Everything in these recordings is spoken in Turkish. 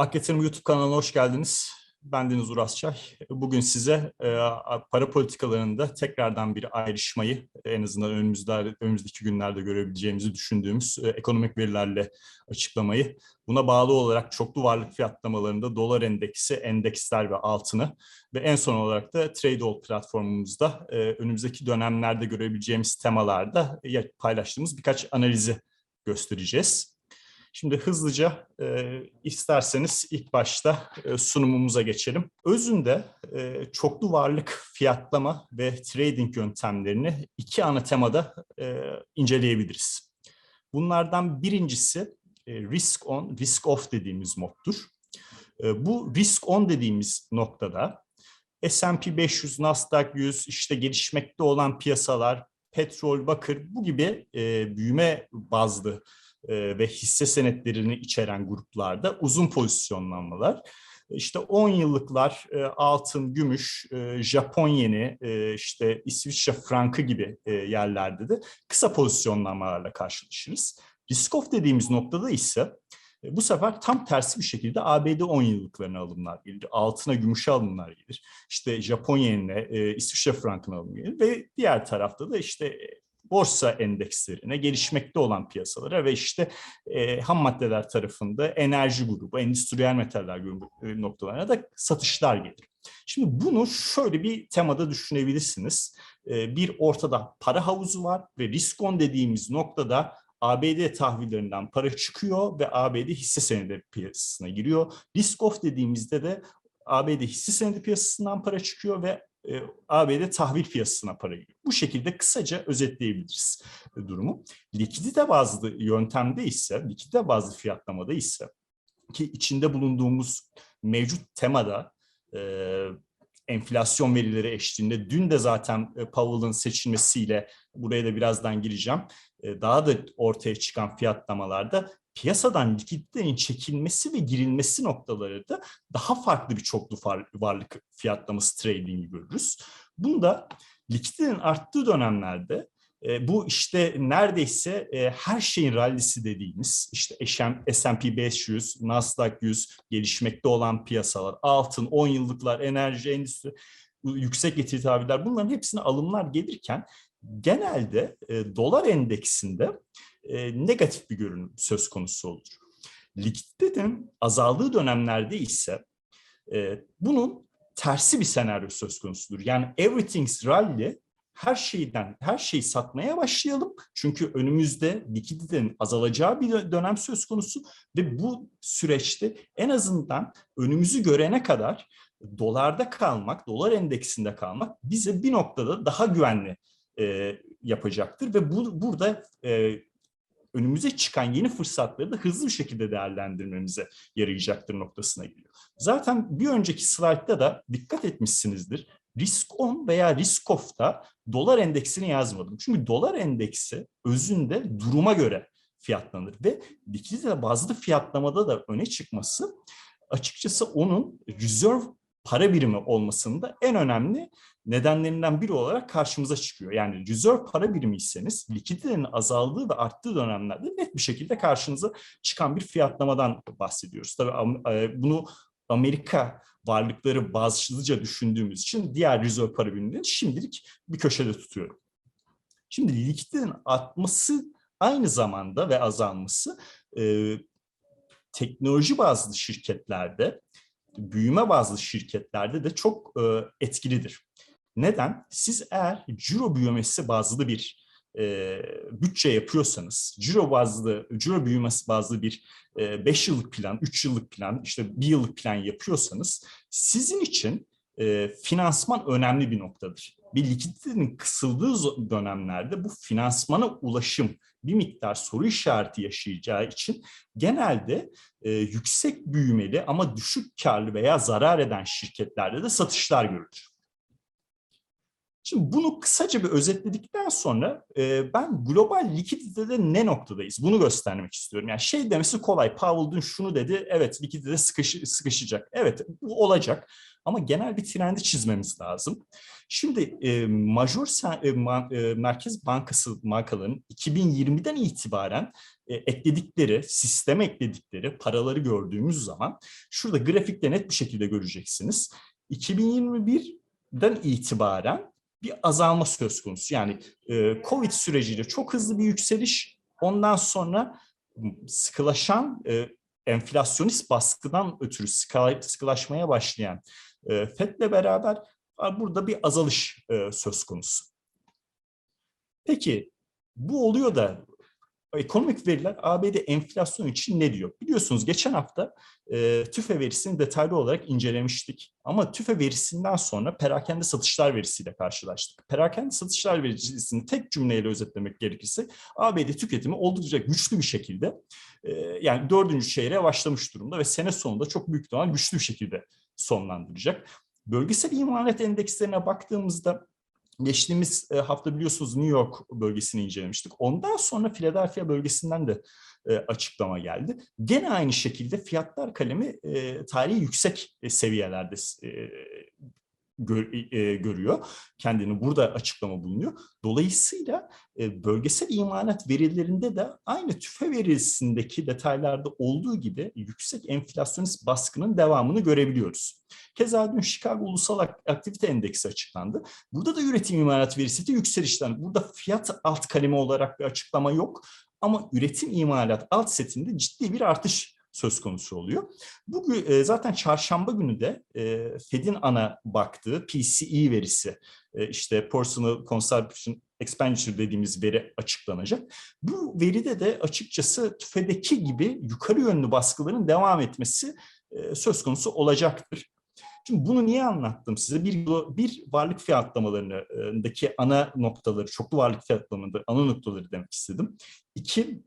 Ak Yatırım YouTube kanalına hoş geldiniz. Ben Deniz Urasçay. Bugün size e, para politikalarında tekrardan bir ayrışmayı en azından önümüzde, önümüzdeki günlerde görebileceğimizi düşündüğümüz e, ekonomik verilerle açıklamayı, buna bağlı olarak çoklu varlık fiyatlamalarında dolar endeksi, endeksler ve altını ve en son olarak da Tradeall platformumuzda e, önümüzdeki dönemlerde görebileceğimiz temalarda paylaştığımız birkaç analizi göstereceğiz. Şimdi hızlıca e, isterseniz ilk başta e, sunumumuza geçelim. Özünde e, çoklu varlık fiyatlama ve trading yöntemlerini iki ana temada e, inceleyebiliriz. Bunlardan birincisi e, risk on, risk off dediğimiz moddur. E, bu risk on dediğimiz noktada S&P 500, Nasdaq 100, işte gelişmekte olan piyasalar, petrol, bakır bu gibi e, büyüme bazlı e, ve hisse senetlerini içeren gruplarda uzun pozisyonlanmalar. İşte 10 yıllıklar e, altın, gümüş, e, Japon yeni, işte İsviçre frankı gibi yerlerde de kısa pozisyonlanmalarla karşılaşırız. Risk off dediğimiz noktada ise bu sefer tam tersi bir şekilde ABD 10 yıllıklarına alımlar gelir. Altına gümüşe alımlar gelir. İşte Japon yenine, İsviçre frankına alım gelir. Ve diğer tarafta da işte borsa endekslerine, gelişmekte olan piyasalara ve işte e, ham maddeler tarafında enerji grubu, endüstriyel metaller grubu e, noktalarına da satışlar gelir. Şimdi bunu şöyle bir temada düşünebilirsiniz. E, bir ortada para havuzu var ve risk on dediğimiz noktada ABD tahvillerinden para çıkıyor ve ABD hisse senedi piyasasına giriyor. Risk off dediğimizde de ABD hisse senedi piyasasından para çıkıyor ve e, ABD tahvil piyasasına para giriyor. Bu şekilde kısaca özetleyebiliriz durumu. Likidite bazlı yöntemde ise, likidite bazlı fiyatlamada ise ki içinde bulunduğumuz mevcut temada e, enflasyon verileri eşliğinde dün de zaten Powell'ın seçilmesiyle buraya da birazdan gireceğim. Daha da ortaya çıkan fiyatlamalarda piyasadan likiditenin çekilmesi ve girilmesi noktaları da daha farklı bir çoklu varlık fiyatlaması trading'i görürüz. Bunda likiditenin arttığı dönemlerde e, bu işte neredeyse e, her şeyin rallisi dediğimiz işte S&P 500, Nasdaq 100 gelişmekte olan piyasalar, altın, 10 yıllıklar, enerji, endüstri, yüksek getiri tahviller bunların hepsine alımlar gelirken genelde e, dolar endeksinde e, negatif bir görünüm söz konusu olur. Likiditenin azaldığı dönemlerde ise e, bunun tersi bir senaryo söz konusudur. Yani everything's rally her şeyden her şeyi satmaya başlayalım. Çünkü önümüzde likiditenin azalacağı bir dönem söz konusu ve bu süreçte en azından önümüzü görene kadar dolarda kalmak, dolar endeksinde kalmak bize bir noktada daha güvenli e, yapacaktır ve bu burada e, önümüze çıkan yeni fırsatları da hızlı bir şekilde değerlendirmemize yarayacaktır noktasına geliyor. Zaten bir önceki slaytta da dikkat etmişsinizdir. Risk on veya risk off'ta dolar endeksini yazmadım. Çünkü dolar endeksi özünde duruma göre fiyatlanır ve likidite bazlı fiyatlamada da öne çıkması açıkçası onun reserve para birimi olmasında en önemli nedenlerinden biri olarak karşımıza çıkıyor. Yani reserve para birimiyseniz likiditenin azaldığı ve arttığı dönemlerde net bir şekilde karşınıza çıkan bir fiyatlamadan bahsediyoruz. Tabii e, bunu Amerika varlıkları bazlıca düşündüğümüz için diğer rezerv para birimlerini şimdilik bir köşede tutuyorum. Şimdi likiditenin artması aynı zamanda ve azalması e, teknoloji bazlı şirketlerde, büyüme bazlı şirketlerde de çok e, etkilidir. Neden? Siz eğer ciro büyümesi bazlı bir e, bütçe yapıyorsanız, ciro bazlı, ciro büyümesi bazlı bir 5 e, yıllık plan, 3 yıllık plan, işte 1 yıllık plan yapıyorsanız sizin için e, finansman önemli bir noktadır. Bir likiditenin kısıldığı dönemlerde bu finansmana ulaşım bir miktar soru işareti yaşayacağı için genelde e, yüksek büyümeli ama düşük karlı veya zarar eden şirketlerde de satışlar görülür. Şimdi bunu kısaca bir özetledikten sonra e, ben global likiditede ne noktadayız bunu göstermek istiyorum. Yani şey demesi kolay. Powell dün şunu dedi. Evet likidite sıkış, sıkışacak. Evet bu olacak. Ama genel bir trendi çizmemiz lazım. Şimdi e, major e, ma, e, merkez bankası bankaların 2020'den itibaren e, ekledikleri, sisteme ekledikleri paraları gördüğümüz zaman şurada grafikte net bir şekilde göreceksiniz. 2021'den itibaren bir azalma söz konusu. Yani e, Covid süreciyle çok hızlı bir yükseliş, ondan sonra sıkılaşan e, enflasyonist baskıdan ötürü sıkılaşmaya başlayan e, FED'le beraber burada bir azalış e, söz konusu. Peki bu oluyor da ekonomik veriler ABD enflasyon için ne diyor? Biliyorsunuz geçen hafta e, TÜFE verisini detaylı olarak incelemiştik. Ama TÜFE verisinden sonra perakende satışlar verisiyle karşılaştık. Perakende satışlar verisini tek cümleyle özetlemek gerekirse ABD tüketimi oldukça güçlü bir şekilde e, yani dördüncü çeyreğe başlamış durumda ve sene sonunda çok büyük ihtimal güçlü bir şekilde sonlandıracak. Bölgesel imalat endekslerine baktığımızda geçtiğimiz e, hafta biliyorsunuz New York bölgesini incelemiştik. Ondan sonra Philadelphia bölgesinden de e, açıklama geldi. Gene aynı şekilde fiyatlar kalemi e, tarihi yüksek seviyelerde gör, e, görüyor. Kendini burada açıklama bulunuyor. Dolayısıyla e, bölgesel imalat verilerinde de aynı tüfe verisindeki detaylarda olduğu gibi yüksek enflasyonist baskının devamını görebiliyoruz. Keza dün Chicago Ulusal Aktivite Endeksi açıklandı. Burada da üretim imalat verisi de yükselişten. Burada fiyat alt kalemi olarak bir açıklama yok. Ama üretim imalat alt setinde ciddi bir artış söz konusu oluyor. Bugün e, zaten çarşamba günü de e, Fed'in ana baktığı PCE verisi, e, işte Personal Consumption Expenditure dediğimiz veri açıklanacak. Bu veride de açıkçası TÜFE'deki gibi yukarı yönlü baskıların devam etmesi e, söz konusu olacaktır. Şimdi bunu niye anlattım size? Bir, bir varlık fiyatlamalarındaki ana noktaları, çoklu varlık fiyatlamalarında ana noktaları demek istedim. İki,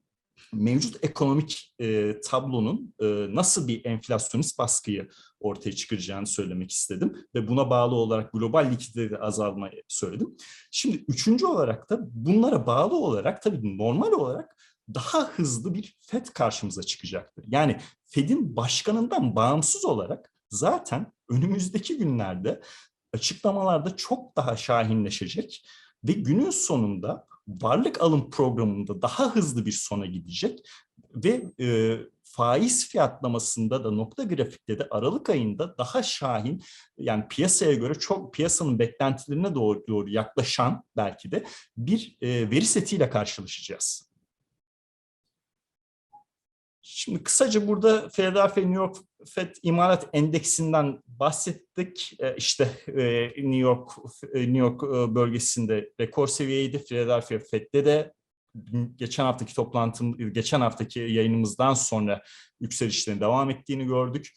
mevcut ekonomik e, tablonun e, nasıl bir enflasyonist baskıyı ortaya çıkaracağını söylemek istedim. Ve buna bağlı olarak global likidite azalmayı söyledim. Şimdi üçüncü olarak da bunlara bağlı olarak tabii normal olarak daha hızlı bir FED karşımıza çıkacaktır. Yani FED'in başkanından bağımsız olarak zaten önümüzdeki günlerde açıklamalarda çok daha şahinleşecek ve günün sonunda varlık alım programında daha hızlı bir sona gidecek ve e, faiz fiyatlamasında da nokta grafikte de Aralık ayında daha şahin yani piyasaya göre çok piyasanın beklentilerine doğru, doğru yaklaşan belki de bir e, veri setiyle karşılaşacağız. Şimdi kısaca burada Philadelphia New York Fed imalat endeksinden bahsettik. E, işte e, New York e, New York bölgesinde rekor seviyeydi. Philadelphia Fed'de de geçen haftaki toplantım, geçen haftaki yayınımızdan sonra yükselişlerin devam ettiğini gördük.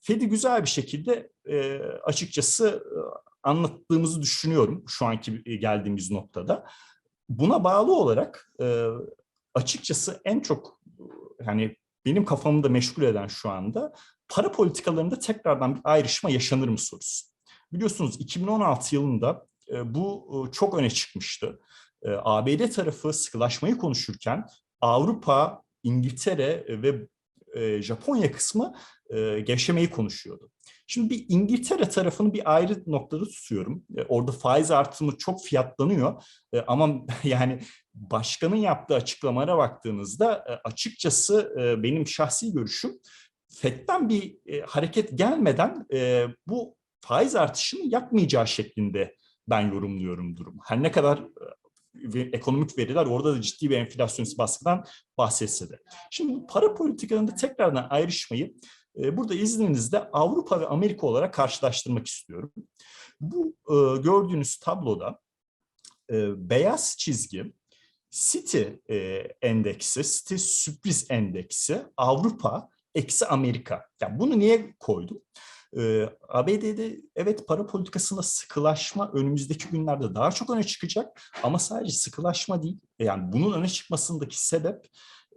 Fed'i güzel bir şekilde açıkçası anlattığımızı düşünüyorum şu anki geldiğimiz noktada. Buna bağlı olarak açıkçası en çok hani benim kafamı da meşgul eden şu anda para politikalarında tekrardan bir ayrışma yaşanır mı sorusu. Biliyorsunuz 2016 yılında e, bu e, çok öne çıkmıştı. E, ABD tarafı sıkılaşmayı konuşurken Avrupa, İngiltere ve Japonya kısmı gevşemeyi konuşuyordu. Şimdi bir İngiltere tarafını bir ayrı noktada tutuyorum. Orada faiz artımı çok fiyatlanıyor. Ama yani başkanın yaptığı açıklamalara baktığınızda açıkçası benim şahsi görüşüm FED'den bir hareket gelmeden bu faiz artışını yapmayacağı şeklinde ben yorumluyorum durumu. Her ne kadar ekonomik veriler orada da ciddi bir enflasyonist baskıdan bahsetse de. Şimdi para politikalarında tekrardan ayrışmayı e, burada izninizle Avrupa ve Amerika olarak karşılaştırmak istiyorum. Bu e, gördüğünüz tabloda e, beyaz çizgi City endeksi, City sürpriz endeksi Avrupa eksi Amerika. Yani bunu niye koydum? ABD'de evet para politikasında sıkılaşma önümüzdeki günlerde daha çok öne çıkacak ama sadece sıkılaşma değil. Yani bunun öne çıkmasındaki sebep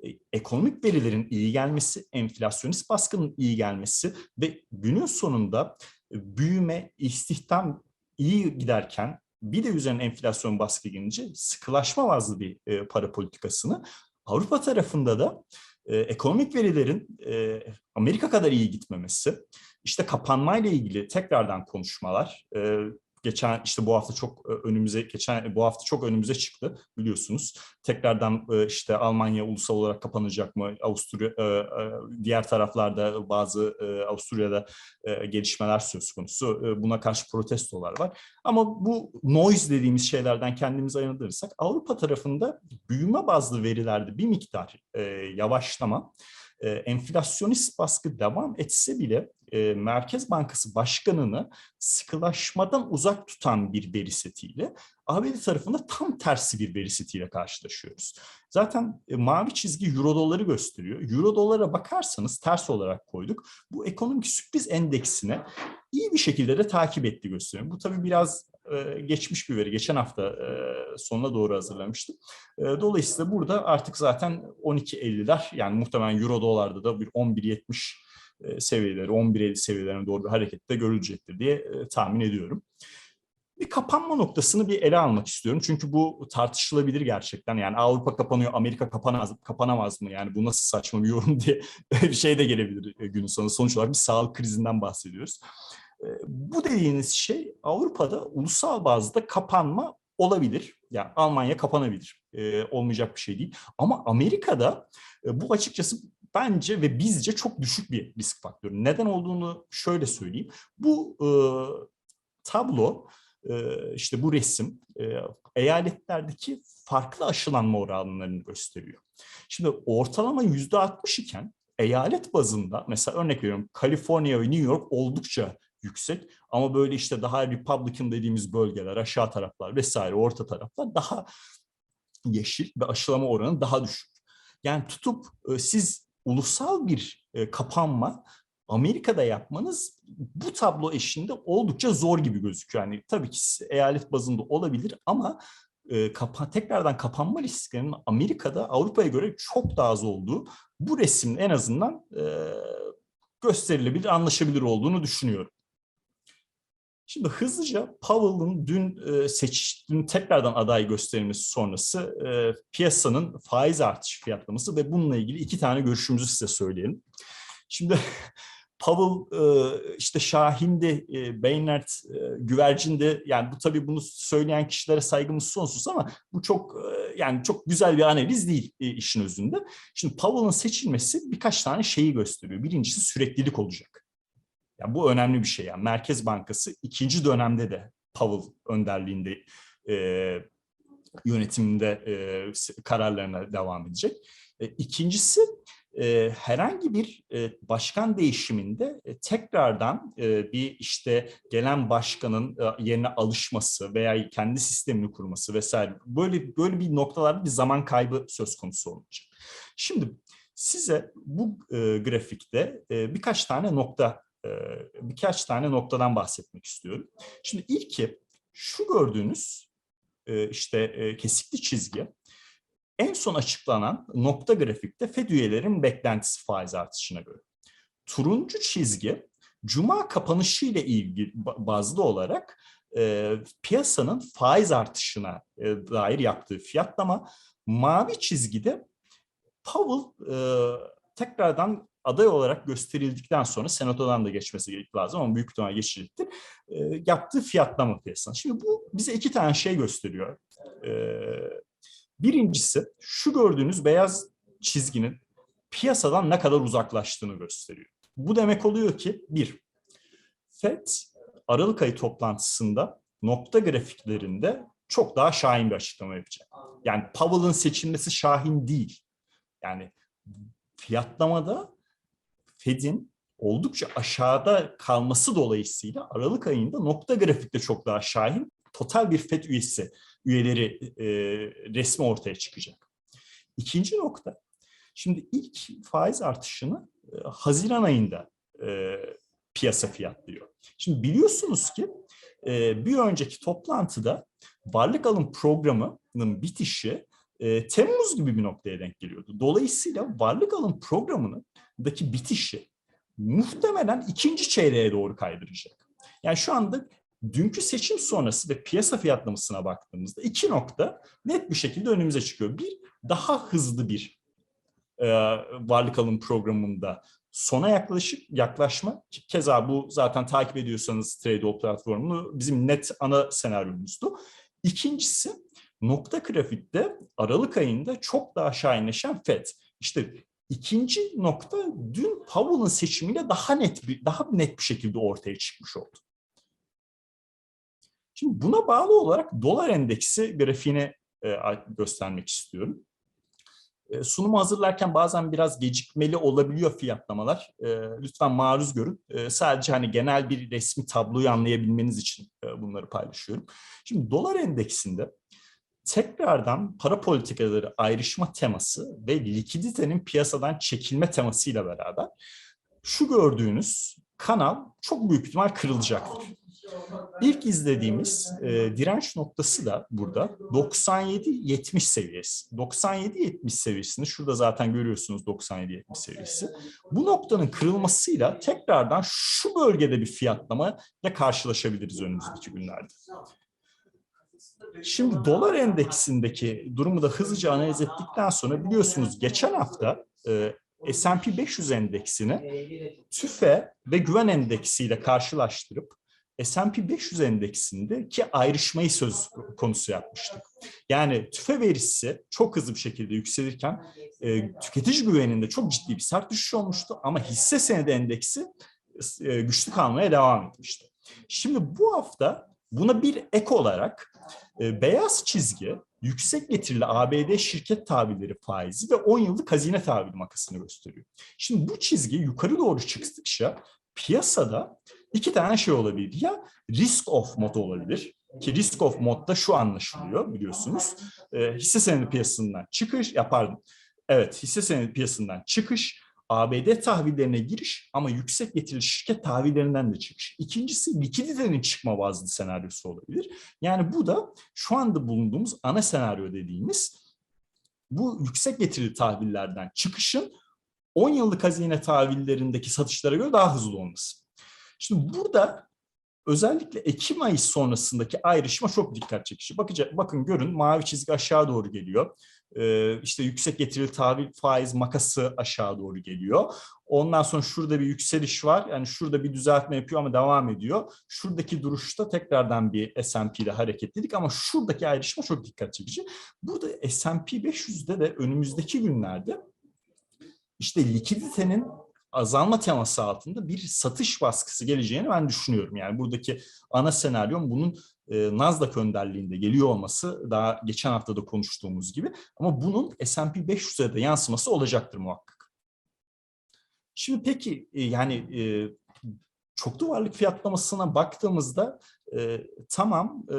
e, ekonomik verilerin iyi gelmesi, enflasyonist baskının iyi gelmesi ve günün sonunda büyüme, istihdam iyi giderken bir de üzerine enflasyon baskı gelince sıkılaşma bazlı bir e, para politikasını Avrupa tarafında da e, ekonomik verilerin e, Amerika kadar iyi gitmemesi, işte kapanmayla ilgili tekrardan konuşmalar, e, geçen işte bu hafta çok e, önümüze geçen bu hafta çok önümüze çıktı biliyorsunuz. Tekrardan e, işte Almanya ulusal olarak kapanacak mı? Avusturya e, diğer taraflarda bazı Avusturya'da gelişmeler söz konusu. Buna karşı protestolar var. Ama bu noise dediğimiz şeylerden kendimizi ayırırsak Avrupa tarafında büyüme bazlı verilerde bir miktar yavaşlama enflasyonist baskı devam etse bile e, Merkez Bankası Başkanı'nı sıkılaşmadan uzak tutan bir veri setiyle ABD tarafında tam tersi bir veri setiyle karşılaşıyoruz. Zaten e, mavi çizgi euro doları gösteriyor. Euro dolara bakarsanız ters olarak koyduk. Bu ekonomik sürpriz endeksine iyi bir şekilde de takip etti gösteriyor. Bu tabii biraz e, geçmiş bir veri. Geçen hafta e, sonuna doğru hazırlamıştım. E, dolayısıyla burada artık zaten 12.50'ler yani muhtemelen euro dolarda da bir 11.70 e, seviyeleri, 11.50 seviyelerine doğru bir harekette görülecektir diye tahmin ediyorum. Bir kapanma noktasını bir ele almak istiyorum. Çünkü bu tartışılabilir gerçekten. Yani Avrupa kapanıyor, Amerika kapanamaz, kapanamaz mı? Yani bu nasıl saçma bir yorum diye bir şey de gelebilir günün sonu. Sonuç olarak bir sağlık krizinden bahsediyoruz. Bu dediğiniz şey Avrupa'da ulusal bazda kapanma olabilir. Yani Almanya kapanabilir. olmayacak bir şey değil. Ama Amerika'da bu açıkçası bence ve bizce çok düşük bir risk faktörü. Neden olduğunu şöyle söyleyeyim. Bu e, tablo, e, işte bu resim e, eyaletlerdeki farklı aşılanma oranlarını gösteriyor. Şimdi ortalama yüzde 60 iken eyalet bazında mesela örnek veriyorum Kaliforniya ve New York oldukça yüksek ama böyle işte daha Republican dediğimiz bölgeler, aşağı taraflar vesaire, orta taraflar daha yeşil ve aşılama oranı daha düşük. Yani tutup e, siz ulusal bir e, kapanma Amerika'da yapmanız bu tablo eşinde oldukça zor gibi gözüküyor. Yani tabii ki eyalet bazında olabilir ama e, kapa tekrardan kapanma risklerinin Amerika'da Avrupa'ya göre çok daha az olduğu bu resmin en azından e, gösterilebilir, anlaşabilir olduğunu düşünüyorum. Şimdi hızlıca Powell'ın dün e, seç, tekrardan aday gösterilmesi sonrası e, piyasanın faiz artışı fiyatlaması ve bununla ilgili iki tane görüşümüzü size söyleyelim. Şimdi Powell e, işte Şahin'de, e, Güvercin'de yani bu tabii bunu söyleyen kişilere saygımız sonsuz ama bu çok yani çok güzel bir analiz değil işin özünde. Şimdi Powell'ın seçilmesi birkaç tane şeyi gösteriyor. Birincisi süreklilik olacak. Yani bu önemli bir şey. Yani Merkez Bankası ikinci dönemde de Powell önderliğinde e, yönetiminde e, kararlarına devam edecek. E, ikincisi e, herhangi bir e, başkan değişiminde e, tekrardan e, bir işte gelen başkanın e, yerine alışması veya kendi sistemini kurması vesaire böyle böyle bir noktalarda bir zaman kaybı söz konusu olacak. Şimdi size bu e, grafikte e, birkaç tane nokta birkaç tane noktadan bahsetmek istiyorum. Şimdi ilki şu gördüğünüz işte kesikli çizgi en son açıklanan nokta grafikte FED üyelerin beklentisi faiz artışına göre. Turuncu çizgi Cuma kapanışı ile ilgili bazlı olarak e, piyasanın faiz artışına e, dair yaptığı fiyatlama. Mavi çizgide Powell e, tekrardan aday olarak gösterildikten sonra senatodan da geçmesi lazım ama büyük ihtimal geçilecektir. E, yaptığı fiyatlama piyasasına. Şimdi bu bize iki tane şey gösteriyor. E, birincisi şu gördüğünüz beyaz çizginin piyasadan ne kadar uzaklaştığını gösteriyor. Bu demek oluyor ki bir, FED Aralık ayı toplantısında nokta grafiklerinde çok daha şahin bir açıklama yapacak. Yani Powell'ın seçilmesi şahin değil. Yani fiyatlamada Fed'in oldukça aşağıda kalması dolayısıyla Aralık ayında nokta grafikte çok daha şahin total bir FED üyesi üyeleri e, resmi ortaya çıkacak. İkinci nokta, şimdi ilk faiz artışını e, Haziran ayında e, piyasa fiyatlıyor. Şimdi biliyorsunuz ki e, bir önceki toplantıda varlık alım programının bitişi e, Temmuz gibi bir noktaya denk geliyordu. Dolayısıyla varlık alım programının daki bitişi muhtemelen ikinci çeyreğe doğru kaydıracak. Yani şu anda dünkü seçim sonrası ve piyasa fiyatlamasına baktığımızda iki nokta net bir şekilde önümüze çıkıyor. Bir, daha hızlı bir e, varlık alım programında sona yaklaşık yaklaşma. Keza bu zaten takip ediyorsanız Tradeol platformunu bizim net ana senaryomuzdu. İkincisi nokta grafikte Aralık ayında çok daha şahinleşen FED. İşte ikinci nokta dün Powell'ın seçimiyle daha net bir daha net bir şekilde ortaya çıkmış oldu. Şimdi buna bağlı olarak dolar endeksi grafiğini e, göstermek istiyorum. E, sunumu hazırlarken bazen biraz gecikmeli olabiliyor fiyatlamalar. E, lütfen maruz görün. Sadece hani genel bir resmi tabloyu anlayabilmeniz için bunları paylaşıyorum. Şimdi dolar endeksinde tekrardan para politikaları ayrışma teması ve likiditenin piyasadan çekilme temasıyla beraber şu gördüğünüz kanal çok büyük ihtimal kırılacaktır. İlk izlediğimiz e, direnç noktası da burada 97-70 seviyesi. 97-70 seviyesini şurada zaten görüyorsunuz 97-70 seviyesi. Bu noktanın kırılmasıyla tekrardan şu bölgede bir fiyatlama ile karşılaşabiliriz önümüzdeki günlerde. Şimdi dolar endeksindeki durumu da hızlıca analiz ettikten sonra biliyorsunuz geçen hafta e, S&P 500 endeksini TÜFE ve güven endeksiyle karşılaştırıp S&P 500 endeksindeki ayrışmayı söz konusu yapmıştık. Yani tüfe verisi çok hızlı bir şekilde yükselirken e, tüketici güveninde çok ciddi bir sert düşüş olmuştu ama hisse senedi endeksi e, güçlü kalmaya devam etmişti. Şimdi bu hafta buna bir ek olarak e, beyaz çizgi yüksek getirili ABD şirket tahvilleri faizi ve 10 yıllık hazine tahvili makasını gösteriyor. Şimdi bu çizgi yukarı doğru çıktıkça piyasada iki tane şey olabilir. Ya risk of mod olabilir ki risk of modda şu anlaşılıyor biliyorsunuz. E, hisse senedi piyasasından çıkış yapar. Evet hisse senedi piyasasından çıkış ABD tahvillerine giriş ama yüksek getirili şirket tahvillerinden de çıkış. İkincisi likiditenin çıkma bazlı senaryosu olabilir. Yani bu da şu anda bulunduğumuz ana senaryo dediğimiz bu yüksek getirili tahvillerden çıkışın 10 yıllık hazine tahvillerindeki satışlara göre daha hızlı olması. Şimdi burada özellikle Ekim ayı sonrasındaki ayrışma çok dikkat çekici. Bakacak, bakın görün mavi çizgi aşağı doğru geliyor. Ee, işte yüksek getirili tahvil faiz makası aşağı doğru geliyor. Ondan sonra şurada bir yükseliş var. Yani şurada bir düzeltme yapıyor ama devam ediyor. Şuradaki duruşta tekrardan bir S&P ile hareketledik ama şuradaki ayrışma çok dikkat çekici. Burada S&P 500'de de önümüzdeki günlerde işte likiditenin azalma teması altında bir satış baskısı geleceğini ben düşünüyorum. Yani buradaki ana senaryom bunun e, Nasdaq önderliğinde geliyor olması daha geçen hafta da konuştuğumuz gibi. Ama bunun S&P 500'e de yansıması olacaktır muhakkak. Şimdi peki e, yani e, çoklu varlık fiyatlamasına baktığımızda e, tamam e,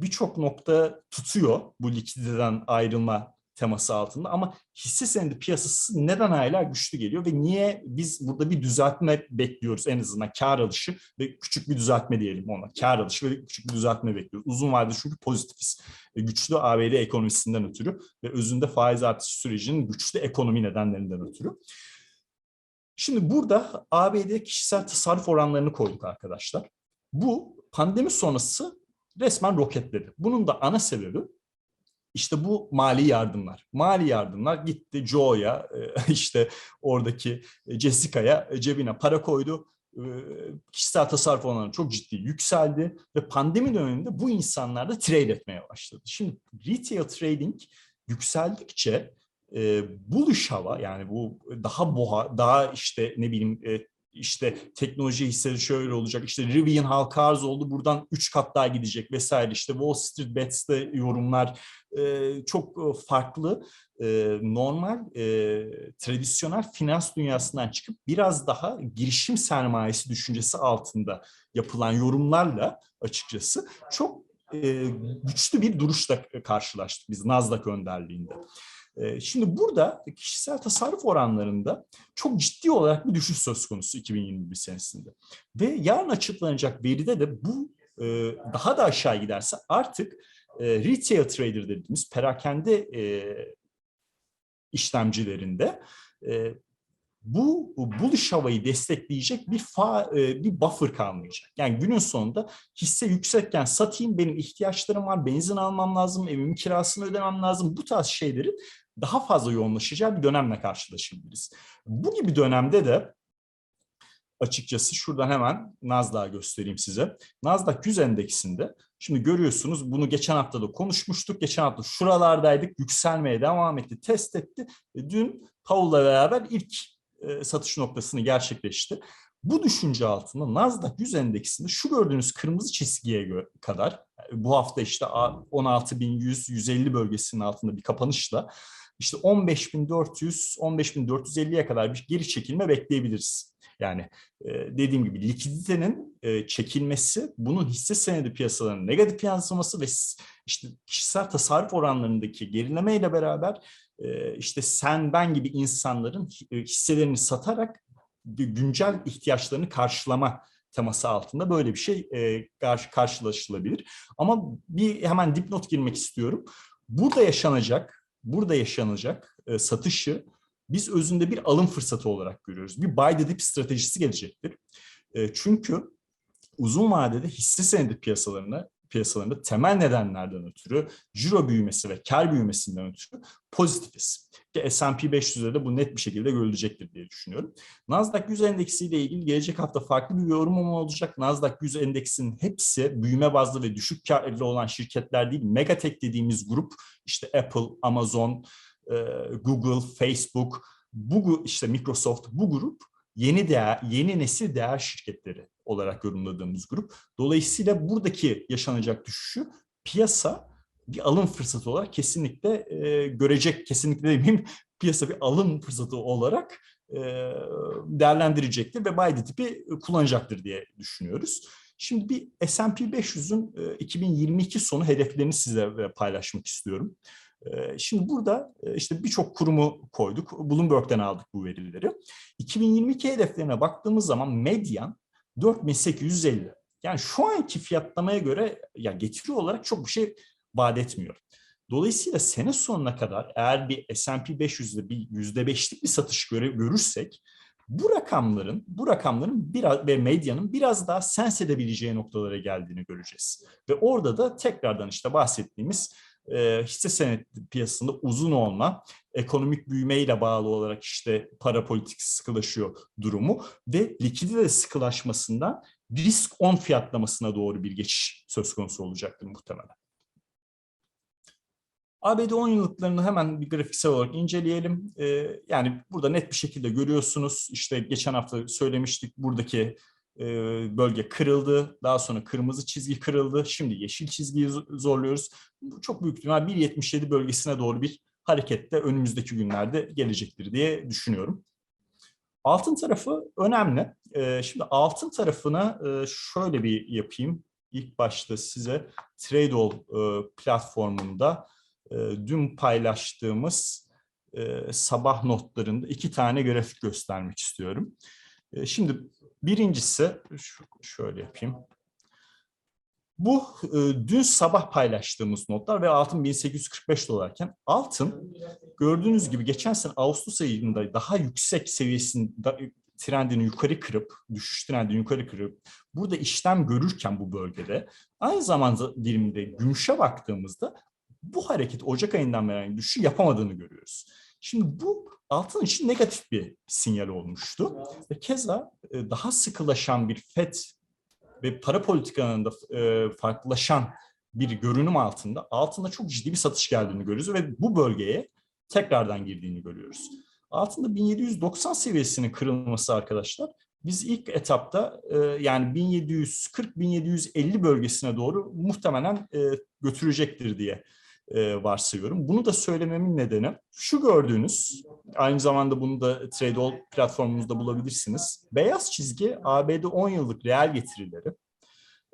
birçok nokta tutuyor bu likiditeden ayrılma teması altında ama hisse senedi piyasası neden hala güçlü geliyor ve niye biz burada bir düzeltme bekliyoruz en azından kar alışı ve küçük bir düzeltme diyelim ona kar alışı ve küçük bir düzeltme bekliyoruz. Uzun vadede çünkü pozitifiz. ve Güçlü ABD ekonomisinden ötürü ve özünde faiz artışı sürecinin güçlü ekonomi nedenlerinden ötürü. Şimdi burada ABD kişisel tasarruf oranlarını koyduk arkadaşlar. Bu pandemi sonrası resmen roketledi. Bunun da ana sebebi işte bu mali yardımlar. Mali yardımlar gitti Joe'ya, e, işte oradaki e, Jessica'ya e, cebine para koydu. Kişisel tasarruf oranları çok ciddi yükseldi ve pandemi döneminde bu insanlar da trade etmeye başladı. Şimdi retail trading yükseldikçe buluş hava yani bu daha boğa, daha işte ne bileyim işte teknoloji hisseleri şöyle olacak. İşte Rivian halka arz oldu. Buradan 3 kat daha gidecek vesaire. İşte Wall Street Bets'te yorumlar e, çok e, farklı. E, normal e, tradisyonel finans dünyasından çıkıp biraz daha girişim sermayesi düşüncesi altında yapılan yorumlarla açıkçası çok e, güçlü bir duruşla karşılaştık biz Nasdaq önderliğinde. Şimdi burada kişisel tasarruf oranlarında çok ciddi olarak bir düşüş söz konusu 2021 senesinde. Ve yarın açıklanacak veride de bu daha da aşağı giderse artık retail trader dediğimiz perakende işlemcilerinde bu bullish havayı destekleyecek bir fa, e, bir buffer kalmayacak. Yani günün sonunda hisse yüksekken satayım benim ihtiyaçlarım var, benzin almam lazım, evimin kirasını ödemem lazım. Bu tarz şeylerin daha fazla yoğunlaşacağı bir dönemle karşılaşabiliriz. Bu gibi dönemde de açıkçası şuradan hemen Nasdaq'ı göstereyim size. Nasdaq 100 endeksinde şimdi görüyorsunuz bunu geçen hafta da konuşmuştuk. Geçen hafta şuralardaydık yükselmeye devam etti, test etti. Dün Powell'la beraber ilk e, satış noktasını gerçekleşti. Bu düşünce altında Nasdaq 100 endeksinde şu gördüğünüz kırmızı çizgiye kadar bu hafta işte 16.100-150 bölgesinin altında bir kapanışla işte 15.400 15.450'ye kadar bir geri çekilme bekleyebiliriz. Yani e, dediğim gibi likiditenin e, çekilmesi, bunun hisse senedi piyasalarının negatif yansıması ve işte kişisel tasarruf oranlarındaki gerilemeyle beraber e, işte sen ben gibi insanların hisselerini satarak güncel ihtiyaçlarını karşılama teması altında böyle bir şey karşı karşılaşılabilir. Ama bir hemen dipnot girmek istiyorum. Burada yaşanacak, burada yaşanacak satışı biz özünde bir alım fırsatı olarak görüyoruz. Bir buy the dip stratejisi gelecektir. E, çünkü uzun vadede hisse senedi piyasalarına piyasalarında temel nedenlerden ötürü ciro büyümesi ve kar büyümesinden ötürü pozitifiz. Ki S&P 500'de de bu net bir şekilde görülecektir diye düşünüyorum. Nasdaq 100 endeksiyle ilgili gelecek hafta farklı bir yorumum olacak. Nasdaq 100 endeksinin hepsi büyüme bazlı ve düşük karlı olan şirketler değil. Megatek dediğimiz grup işte Apple, Amazon, Google, Facebook, bu işte Microsoft bu grup yeni değer, yeni nesil değer şirketleri olarak yorumladığımız grup. Dolayısıyla buradaki yaşanacak düşüşü piyasa bir alım fırsatı olarak kesinlikle e, görecek, kesinlikle demeyeyim piyasa bir alım fırsatı olarak e, değerlendirecektir ve buy tipi kullanacaktır diye düşünüyoruz. Şimdi bir S&P 500'ün e, 2022 sonu hedeflerini size paylaşmak istiyorum. Şimdi burada işte birçok kurumu koyduk. Bloomberg'den aldık bu verileri. 2022 hedeflerine baktığımız zaman medyan 4850. Yani şu anki fiyatlamaya göre ya getiri olarak çok bir şey vaat etmiyor. Dolayısıyla sene sonuna kadar eğer bir S&P 500'de bir %5'lik bir satış görürsek bu rakamların bu rakamların biraz ve medyanın biraz daha sens edebileceği noktalara geldiğini göreceğiz. Ve orada da tekrardan işte bahsettiğimiz e, hisse senet piyasasında uzun olma, ekonomik büyümeyle bağlı olarak işte para politikası sıkılaşıyor durumu ve likidite sıkılaşmasından risk on fiyatlamasına doğru bir geçiş söz konusu olacaktır muhtemelen. ABD 10 yıllıklarını hemen bir grafiksel olarak inceleyelim. Ee, yani burada net bir şekilde görüyorsunuz. İşte geçen hafta söylemiştik buradaki bölge kırıldı. Daha sonra kırmızı çizgi kırıldı. Şimdi yeşil çizgiyi zorluyoruz. Bu çok büyük ihtimal 1.77 bölgesine doğru bir harekette önümüzdeki günlerde gelecektir diye düşünüyorum. Altın tarafı önemli. Şimdi altın tarafına şöyle bir yapayım. İlk başta size Tradeall platformunda dün paylaştığımız sabah notlarında iki tane grafik göstermek istiyorum. Şimdi Birincisi, şöyle yapayım. Bu e, dün sabah paylaştığımız notlar ve altın 1845 dolarken altın gördüğünüz gibi geçen sene Ağustos ayında daha yüksek seviyesinde trendini yukarı kırıp, düşüş trendini yukarı kırıp burada işlem görürken bu bölgede aynı zamanda dilimde gümüşe baktığımızda bu hareket Ocak ayından beri düşüşü yapamadığını görüyoruz. Şimdi bu altın için negatif bir sinyal olmuştu. Ve keza e, daha sıkılaşan bir FED ve para politikalarında e, farklılaşan bir görünüm altında altında çok ciddi bir satış geldiğini görüyoruz ve bu bölgeye tekrardan girdiğini görüyoruz. Altında 1790 seviyesinin kırılması arkadaşlar biz ilk etapta e, yani 1740-1750 bölgesine doğru muhtemelen götürecektir diye e, varsayıyorum. Bunu da söylememin nedeni şu gördüğünüz, aynı zamanda bunu da TradeAll platformumuzda bulabilirsiniz. Beyaz çizgi ABD 10 yıllık reel getirileri.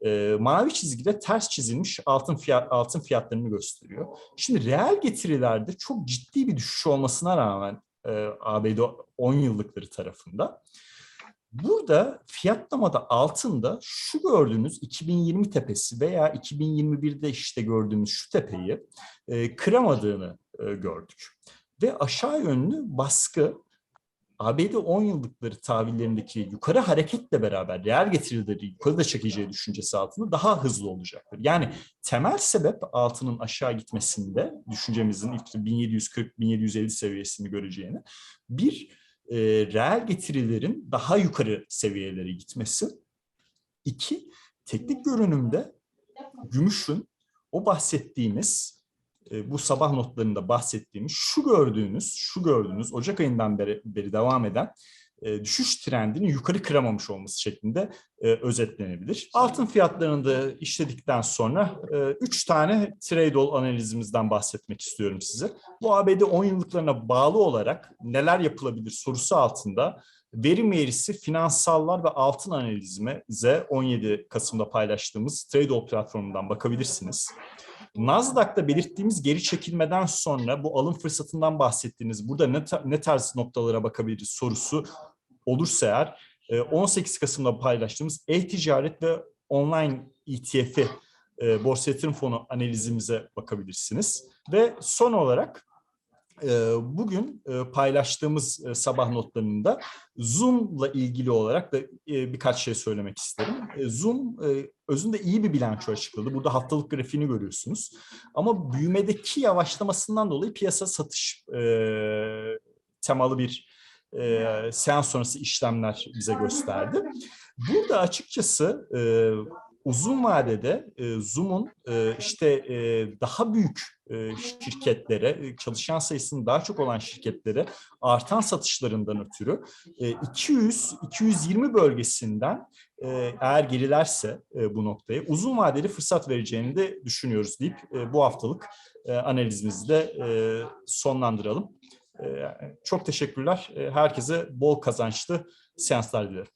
E, mavi çizgide ters çizilmiş altın fiyat altın fiyatlarını gösteriyor. Şimdi reel getirilerde çok ciddi bir düşüş olmasına rağmen e, ABD 10 yıllıkları tarafında Burada fiyatlamada altında şu gördüğünüz 2020 tepesi veya 2021'de işte gördüğümüz şu tepeyi e, kıramadığını e, gördük. Ve aşağı yönlü baskı ABD 10 yıllıkları tahvillerindeki yukarı hareketle beraber reel getirileri yukarıda çekeceği düşüncesi altında daha hızlı olacaktır. Yani temel sebep altının aşağı gitmesinde düşüncemizin ilk 1740-1750 seviyesini göreceğini bir e, reel getirilerin daha yukarı seviyelere gitmesi. İki, teknik görünümde gümüşün o bahsettiğimiz e, bu sabah notlarında bahsettiğimiz şu gördüğünüz, şu gördüğünüz Ocak ayından beri, beri devam eden e, düşüş trendini yukarı kıramamış olması şeklinde e, özetlenebilir. Altın fiyatlarını da işledikten sonra e, üç tane trade all analizimizden bahsetmek istiyorum size. Bu ABD 10 yıllıklarına bağlı olarak neler yapılabilir sorusu altında verim eğrisi, finansallar ve altın analizimize 17 Kasım'da paylaştığımız Trade all platformundan bakabilirsiniz. Nasdaq'ta belirttiğimiz geri çekilmeden sonra bu alım fırsatından bahsettiğiniz burada ne, ne tarz noktalara bakabiliriz sorusu olursa eğer 18 Kasım'da paylaştığımız e-ticaret ve online ETF'i e, borsa yatırım fonu analizimize bakabilirsiniz. Ve son olarak bugün paylaştığımız sabah notlarında Zoom'la ilgili olarak da birkaç şey söylemek isterim. Zoom özünde iyi bir bilanço açıkladı. Burada haftalık grafiğini görüyorsunuz. Ama büyümedeki yavaşlamasından dolayı piyasa satış temalı bir seans sonrası işlemler bize gösterdi. Burada açıkçası uzun vadede e, Zoom'un e, işte e, daha büyük e, şirketlere, çalışan sayısının daha çok olan şirketlere artan satışlarından ötürü e, 200-220 bölgesinden e, eğer gerilerse e, bu noktaya uzun vadeli fırsat vereceğini de düşünüyoruz deyip e, bu haftalık e, analizimizi de e, sonlandıralım. E, çok teşekkürler. E, herkese bol kazançlı seanslar dilerim.